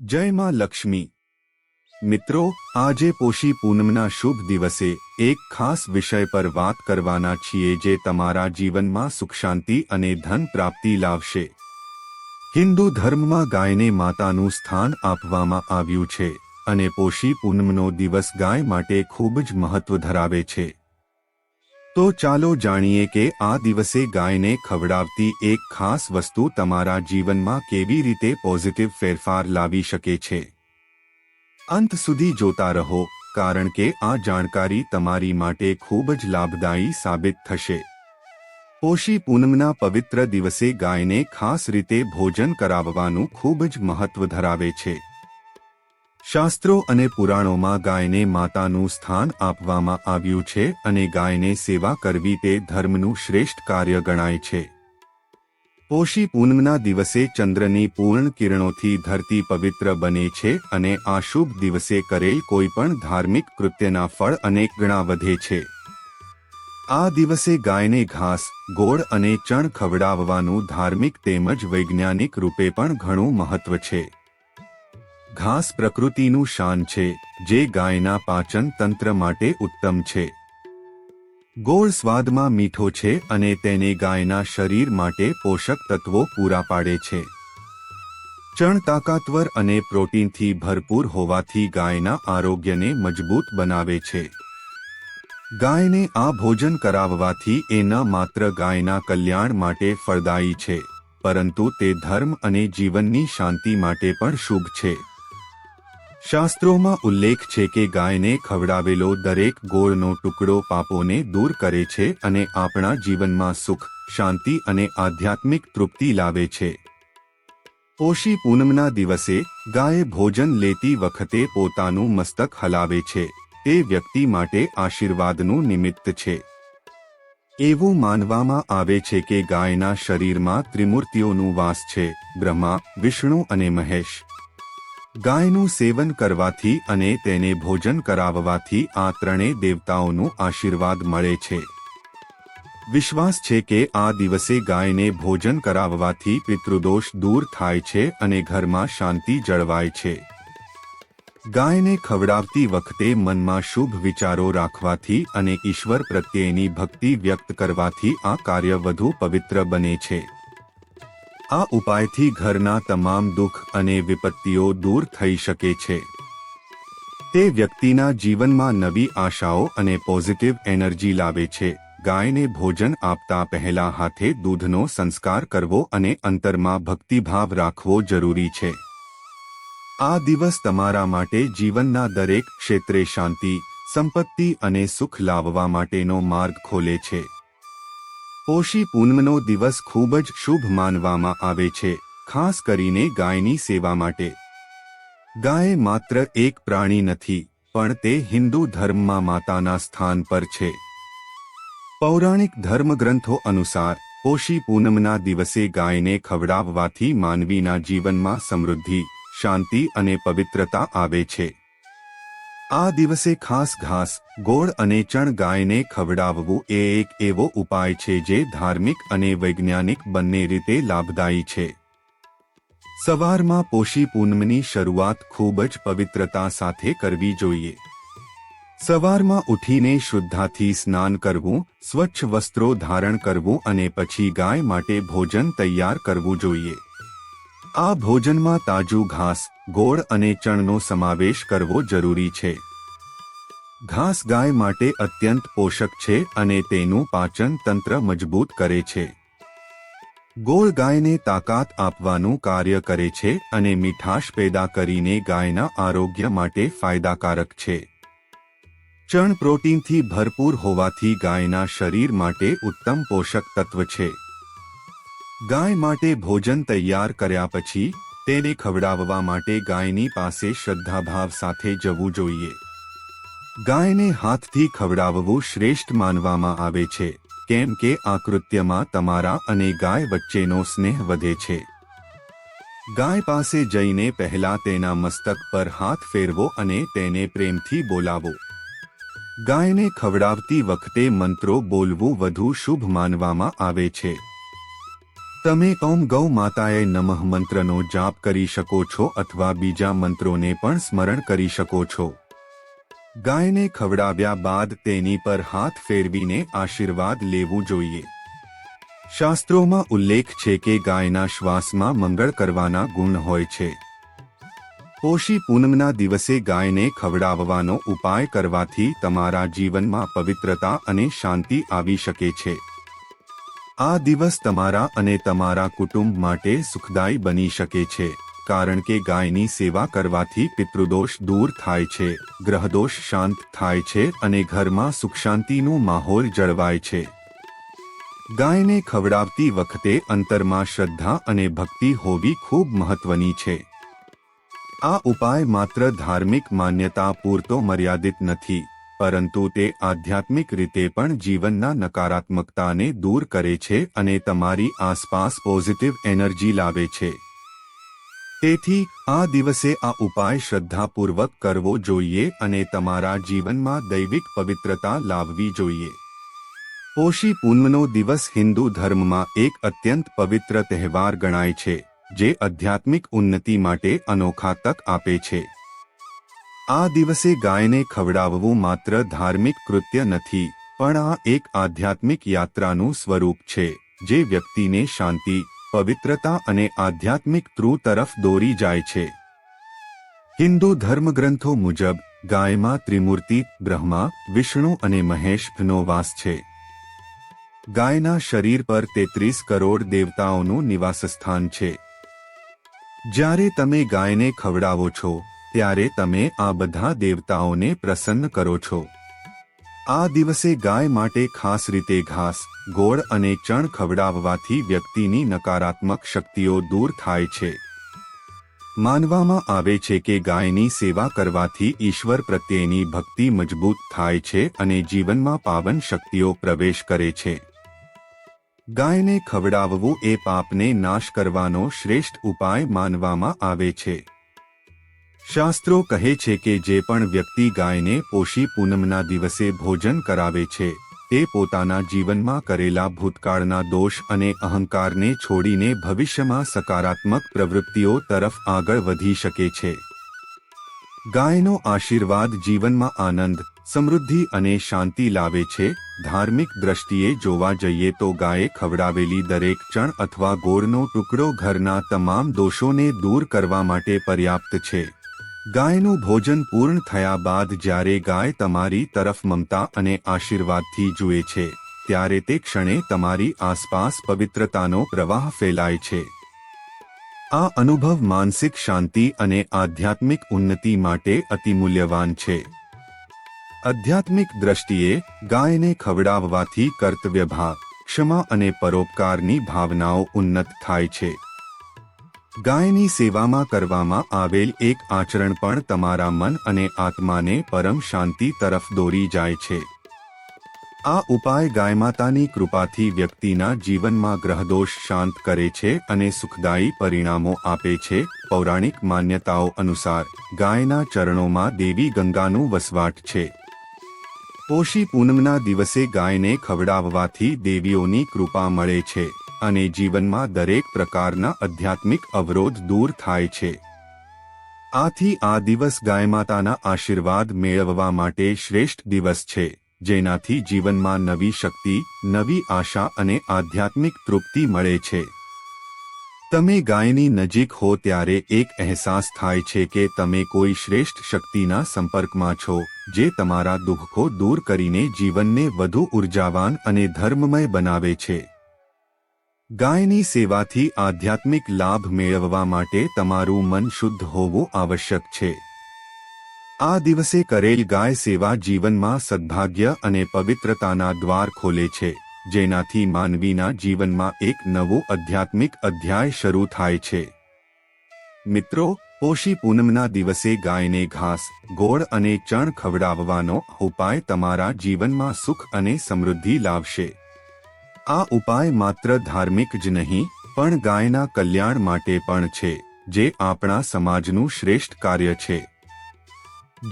જય માં લક્ષ્મી. મિત્રો, આજે પોષી પૂનમના શુભ દિવસે એક ખાસ વિષય પર વાત કરવાના છીએ જે તમારા જીવનમાં સુખ શાંતિ અને ધન પ્રાપ્તિ લાવશે. હિન્દુ ધર્મમાં ગાયને માતાનું સ્થાન આપવામાં આવ્યું છે અને પોષી પૂનમનો દિવસ ગાય માટે ખૂબ જ મહત્વ ધરાવે છે. તો ચાલો જાણીએ કે આ દિવસે ગાયને ખવડાવતી એક ખાસ વસ્તુ તમારા જીવનમાં કેવી રીતે પોઝિટિવ ફેરફાર લાવી શકે છે. અંત સુધી જોતા રહો, કારણ કે આ જાણકારી તમારી માટે ખૂબ જ લાભદાયી સાબિત થશે. પોષી પૂનમના પવિત્ર દિવસે ગાયને ખાસ રીતે ભોજન કરાવવાનું ખૂબ જ મહત્વ ધરાવે છે. શાસ્ત્રો અને પુરાણોમાં ગાયને માતાનું સ્થાન આપવામાં આવ્યું છે અને ગાયને સેવા કરવી તે ધર્મનું શ્રેષ્ઠ કાર્ય ગણાય છે. પોષી પૂનમના દિવસે ચંદ્રની પૂર્ણ કિરણોથી ધરતી પવિત્ર બને છે અને આ શુભ દિવસે કરેલ કોઈપણ ધાર્મિક કૃત્યના ફળ અનેક ગણા વધે છે. આ દિવસે ગાયને ઘાસ, ગોળ અને ચણ ખવડાવવાનું ધાર્મિક તેમજ વૈજ્ઞાનિક રૂપે પણ ઘણું મહત્વ છે. ઘાસ પ્રકૃતિનું શાન છે, જે ગાયના પાચન તંત્ર માટે ઉત્તમ છે. ગોળ સ્વાદમાં મીઠો છે અને તેને ગાયના શરીર માટે પોષક તત્વો પૂરા પાડે છે. ચણ તાકાતવર અને પ્રોટીનથી ભરપૂર હોવાથી ગાયના આરોગ્યને મજબૂત બનાવે છે. ગાયને આ ભોજન કરાવવાથી એ ન માત્ર ગાયના કલ્યાણ માટે ફળદાયી છે, પરંતુ તે ધર્મ અને જીવનની શાંતિ માટે પણ શુભ છે. શાસ્ત્રોમાં ઉલ્લેખ છે કે ગાયને ખવડાવેલો દરેક ગોળનો ટુકડો પાપોને દૂર કરે છે અને આપણા જીવનમાં સુખ, શાંતિ અને આધ્યાત્મિક તૃપ્તિ લાવે છે. પોષી પૂનમના દિવસે ગાય ભોજન લેતી વખતે પોતાનું મસ્તક હલાવે છે. તે વ્યક્તિ માટે આશીર્વાદનું નિમિત્ત છે. એવું માનવામાં આવે છે કે ગાયના શરીરમાં ત્રિમૂર્તિઓનું વાસ છે. બ્રહ્મા, વિષ્ણુ અને મહેશ ગાયનું સેવન કરવાથી અને તેને ભોજન કરાવવાથી આ ત્રણેય દેવતાઓનું આશીર્વાદ મળે છે. વિશ્વાસ છે કે આ દિવસે ગાયને ભોજન કરાવવાથી પિતૃદોષ દૂર થાય છે અને ઘરમાં શાંતિ જળવાય છે. ગાયને ખવડાવતી વખતે મનમાં શુભ વિચારો રાખવાથી અને ઈશ્વર પ્રત્યેની ભક્તિ વ્યક્ત કરવાથી આ કાર્ય વધુ પવિત્ર બને છે. આ ઉપાયથી ઘરના તમામ દુઃખ અને વિપત્તિઓ દૂર થઈ શકે છે. તે વ્યક્તિના જીવનમાં નવી આશાઓ અને પોઝિટિવ એનર્જી લાવે છે. ગાયને ભોજન આપતા પહેલા હાથે દૂધનો સંસ્કાર કરવો અને અંતરમાં ભક્તિભાવ રાખવો જરૂરી છે. આ દિવસ તમારા માટે જીવનના દરેક ક્ષેત્રે શાંતિ, સંપત્તિ અને સુખ લાવવા માટેનો માર્ગ ખોલે છે. પોષી પૂનમનો દિવસ ખૂબ જ શુભ માનવામાં આવે છે, ખાસ કરીને ગાયની સેવા માટે. ગાય માત્ર એક પ્રાણી નથી, પણ તે હિન્દુ ધર્મમાં માતાના સ્થાન પર છે. પૌરાણિક ધર્મગ્રંથો અનુસાર, પોષી પૂનમના દિવસે ગાયને ખવડાવવાથી માનવીના જીવનમાં સમૃદ્ધિ, શાંતિ અને પવિત્રતા આવે છે. આ દિવસે ખાસ ઘાસ, ગોળ અને ચણ ગાયને ખવડાવવું એ એક એવો ઉપાય છે જે ધાર્મિક અને વૈજ્ઞાનિક બંને રીતે લાભદાયી છે. સવારમાં પોષી પૂનમની શરૂઆત ખૂબ જ પવિત્રતા સાથે કરવી જોઈએ. સવારમાં ઉઠીને શુદ્ધાથી સ્નાન કરવું, સ્વચ્છ વસ્ત્રો ધારણ કરવું અને પછી ગાય માટે ભોજન તૈયાર કરવું જોઈએ. આ ભોજનમાં તાજું ઘાસ, ગોળ અને ચણનો સમાવેશ કરવો જરૂરી છે. ઘાસ ગાય માટે અત્યંત પોષક છે અને તેનું પાચન તંત્ર મજબૂત કરે છે. ગોળ ગાયને તાકાત આપવાનું કાર્ય કરે છે અને મીઠાશ પેદા કરીને ગાયના આરોગ્ય માટે ફાયદાકારક છે. ચણ પ્રોટીનથી ભરપૂર હોવાથી ગાયના શરીર માટે ઉત્તમ પોષક તત્વ છે. ગાય માટે ભોજન તૈયાર કર્યા પછી, તેને ખવડાવવા માટે ગાયની પાસે શ્રદ્ધાભાવ સાથે જવું જોઈએ. ગાયને હાથથી ખવડાવવું શ્રેષ્ઠ માનવામાં આવે છે, કેમ કે આ કૃત્યમાં તમારા અને ગાય વચ્ચેનો સ્નેહ વધે છે. ગાય પાસે જઈને પહેલા તેના મસ્તક પર હાથ ફેરવો અને તેને પ્રેમથી બોલાવો. ગાયને ખવડાવતી વખતે મંત્રો બોલવું વધુ શુભ માનવામાં આવે છે. તમે ઓમ ગૌ માતાએ નમઃ મંત્રનો જાપ કરી શકો છો અથવા બીજા મંત્રોને પણ સ્મરણ કરી શકો છો. ગાયને ખવડાવ્યા બાદ તેની પર હાથ ફેરવીને આશીર્વાદ લેવું જોઈએ. શાસ્ત્રોમાં ઉલ્લેખ છે કે ગાયના શ્વાસમાં મંગળ કરવાના ગુણ હોય છે. પોષી પૂનમના દિવસે ગાયને ખવડાવવાનો ઉપાય કરવાથી તમારા જીવનમાં પવિત્રતા અને શાંતિ આવી શકે છે. આ દિવસ તમારા અને તમારા કુટુંબ માટે સુખદાયી બની શકે છે, કારણ કે ગાયની સેવા કરવાથી પિતૃદોષ દૂર થાય છે, ગ્રહદોષ શાંત થાય છે અને ઘરમાં સુખ શાંતિનું માહોલ જળવાય છે. ગાયને ખવડાવતી વખતે અંતરમાં શ્રદ્ધા અને ભક્તિ હોવી ખૂબ મહત્વની છે. આ ઉપાય માત્ર ધાર્મિક માન્યતા પૂરતો મર્યાદિત નથી. પરંતુ તે આધ્યાત્મિક રીતે પણ જીવનના નકારાત્મકતાને દૂર કરે છે અને તમારી આસપાસ પોઝિટિવ એનર્જી લાવે છે. તેથી, આ દિવસે આ ઉપાય શ્રદ્ધાપૂર્વક કરવો જોઈએ અને તમારા જીવનમાં દૈવિક પવિત્રતા લાવવી જોઈએ. પોષી પૂનમનો દિવસ હિન્દુ ધર્મમાં એક અત્યંત પવિત્ર તહેવાર ગણાય છે, જે આધ્યાત્મિક ઉન્નતિ માટે અનોખા તક આપે છે. આ દિવસે ગાયને ખવડાવવું માત્ર ધાર્મિક કૃત્ય નથી, પણ આ એક આધ્યાત્મિક યાત્રાનું સ્વરૂપ છે, જે વ્યક્તિને શાંતિ, પવિત્રતા અને આધ્યાત્મિક ત્રુ તરફ દોરી જાય છે. હિન્દુ ધર્મગ્રંથો મુજબ, ગાયમાં ત્રિમૂર્તિ, બ્રહ્મા, વિષ્ણુ અને મહેશનો વાસ છે. ગાયના શરીર પર તેત્રીસ કરોડ દેવતાઓનું નિવાસસ્થાન છે. જ્યારે તમે ગાયને ખવડાવો છો ત્યારે તમે આ બધા દેવતાઓને પ્રસન્ન કરો છો. આ દિવસે ગાય માટે ખાસ રીતે ઘાસ, ગોળ અને ચણ ખવડાવવાથી વ્યક્તિની નકારાત્મક શક્તિઓ દૂર થાય છે. માનવામાં આવે છે કે ગાયની સેવા કરવાથી ઈશ્વર પ્રત્યેની ભક્તિ મજબૂત થાય છે અને જીવનમાં પાવન શક્તિઓ પ્રવેશ કરે છે. ગાયને ખવડાવવું એ પાપને નાશ કરવાનો શ્રેષ્ઠ ઉપાય માનવામાં આવે છે. શાસ્ત્રો કહે છે કે જે પણ વ્યક્તિ ગાયને પોષી પૂનમના દિવસે ભોજન કરાવે છે, તે પોતાના જીવનમાં કરેલા ભૂતકાળના દોષ અને અહંકારને છોડીને ભવિષ્યમાં સકારાત્મક પ્રવૃત્તિઓ તરફ આગળ વધી શકે છે. ગાયનો આશીર્વાદ જીવનમાં આનંદ, સમૃદ્ધિ અને શાંતિ લાવે છે. ધાર્મિક દ્રષ્ટિએ જોવા જઈએ તો ગાયે ખવડાવેલી દરેક ચણ અથવા ગોળનો ટુકડો ઘરના તમામ દોષોને દૂર કરવા માટે પર્યાપ્ત છે. ગાયનું ભોજન પૂર્ણ થયા બાદ જ્યારે ગાય તમારી તરફ મમતા અને આશીર્વાદથી જુએ છે, ત્યારે તે ક્ષણે તમારી આસપાસ પવિત્રતાનો પ્રવાહ ફેલાય છે. આ અનુભવ માનસિક શાંતિ અને આધ્યાત્મિક ઉન્નતિ માટે અતિમૂલ્યવાન છે. આધ્યાત્મિક દ્રષ્ટિએ ગાયને ખવડાવવાથી કર્તવ્યભાવ ક્ષમા અને પરોપકારની ભાવનાઓ ઉન્નત થાય છે. ગાયની સેવામાં કરવામાં આવેલ એક આચરણ પણ તમારા મન અને આત્માને પરમ શાંતિ તરફ દોરી જાય છે. આ ઉપાય ગાયમાતાની કૃપાથી વ્યક્તિના જીવનમાં ગ્રહદોષ શાંત કરે છે અને સુખદાયી પરિણામો આપે છે. પૌરાણિક માન્યતાઓ અનુસાર ગાયના ચરણોમાં દેવી ગંગાનું વસવાટ છે. પોષી પૂનમના દિવસે ગાયને ખવડાવવાથી દેવીઓની કૃપા મળે છે. અને જીવનમાં દરેક પ્રકારના આધ્યાત્મિક અવરોધ દૂર થાય છે. આથી આ દિવસ ગાયમાતાના આશીર્વાદ મેળવવા માટે શ્રેષ્ઠ દિવસ છે, જેનાથી જીવનમાં નવી શક્તિ, નવી આશા અને આધ્યાત્મિક તૃપ્તિ મળે છે. તમે ગાયની નજીક હો ત્યારે એક અહેસાસ થાય છે કે તમે કોઈ શ્રેષ્ઠ શક્તિના સંપર્કમાં છો, જે તમારા દુઃખો દૂર કરીને જીવનને વધુ ઉર્જાવાન અને ધર્મમય બનાવે છે. ગાયની સેવાથી આધ્યાત્મિક લાભ મેળવવા માટે તમારું મન શુદ્ધ હોવું આવશ્યક છે. આ દિવસે કરેલ ગાય સેવા જીવનમાં સદભાગ્ય અને પવિત્રતાના દ્વાર ખોલે છે, જેનાથી માનવીના જીવનમાં એક નવો આધ્યાત્મિક અધ્યાય શરૂ થાય છે. મિત્રો, પોષી પૂનમના દિવસે ગાયને ઘાસ, ગોળ અને ચણ ખવડાવવાનો ઉપાય તમારા જીવનમાં સુખ અને સમૃદ્ધિ લાવશે. આ ઉપાય માત્ર ધાર્મિક જ નહીં, પણ ગાયના કલ્યાણ માટે પણ છે, જે આપણા સમાજનું શ્રેષ્ઠ કાર્ય છે.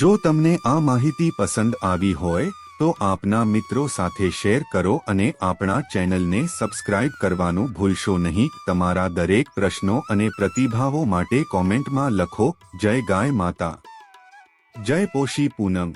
જો તમને આ માહિતી પસંદ આવી હોય, તો આપના મિત્રો સાથે શેર કરો અને આપણા ચેનલને સબસ્ક્રાઇબ કરવાનું ભૂલશો નહીં. તમારા દરેક પ્રશ્નો અને પ્રતિભાવો માટે કોમેન્ટમાં લખો, જય ગાય માતા. જય પોશી પૂનમ.